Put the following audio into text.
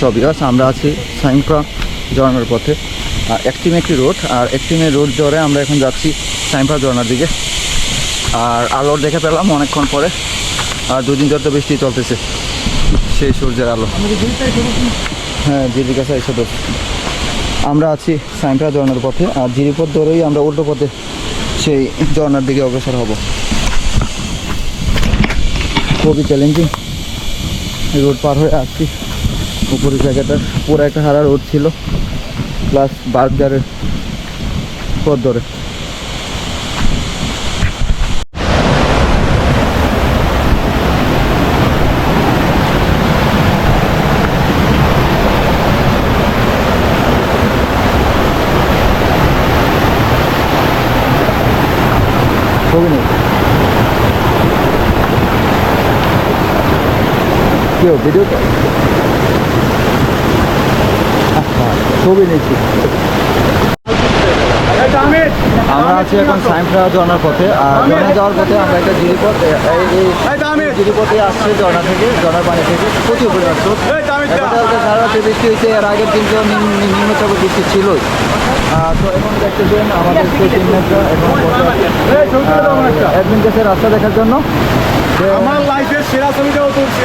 সবিয়াস আমরা আছি সাইমপ্রা ঝর্নার পথে। একটিম একটি রোড আর একটিমের রোড ধরে আমরা এখন যাচ্ছি সাইমপ্রা ঝর্নার দিকে। আর আলো দেখে পেলাম অনেকক্ষণ পরে, আর দুদিন ধরে তো বৃষ্টি চলতেছে, সেই সূর্যের আলো। হ্যাঁ জিরিকাছা এসে তো। আমরা আছি সাইমপ্রা ঝর্নার পথে, আর জিরিপথ ধরেই আমরা উল্টো পথে সেই ঝর্নার দিকে অগ্রসর হব। খুবই চ্যালেঞ্জিং রোড পার হয়ে আসছি উপরের জায়গাটা, পুরো একটা হারা রোড ছিল প্লাস বার্গারের পথ ধরে। ছবি নেই। কেউ ভিডিও তো আচ্ছা, ছবি নিচ্ছি আমরা আছি এখন সাইমফ্রা ঝর্নার পথে আর যাওয়ার পথে আমরা একটা জিরিপথ এই- জিরিপথে আসছে ঝর্ণা থেকে ঝর্ণার পানি থেকে প্রচুর পরিমাণ স্রোত। সারা রাত্রে বৃষ্টি হয়েছে এর আগের দিনকেও নিম্ন- নিম্নচাপ বৃষ্টি ছিলই। তো এখন দেখতেছেন আমাদের টিমমেটরা এখন রাস্তা দেখার জন্য। আমার লাইফের সেরা ছবিটাও তুলছি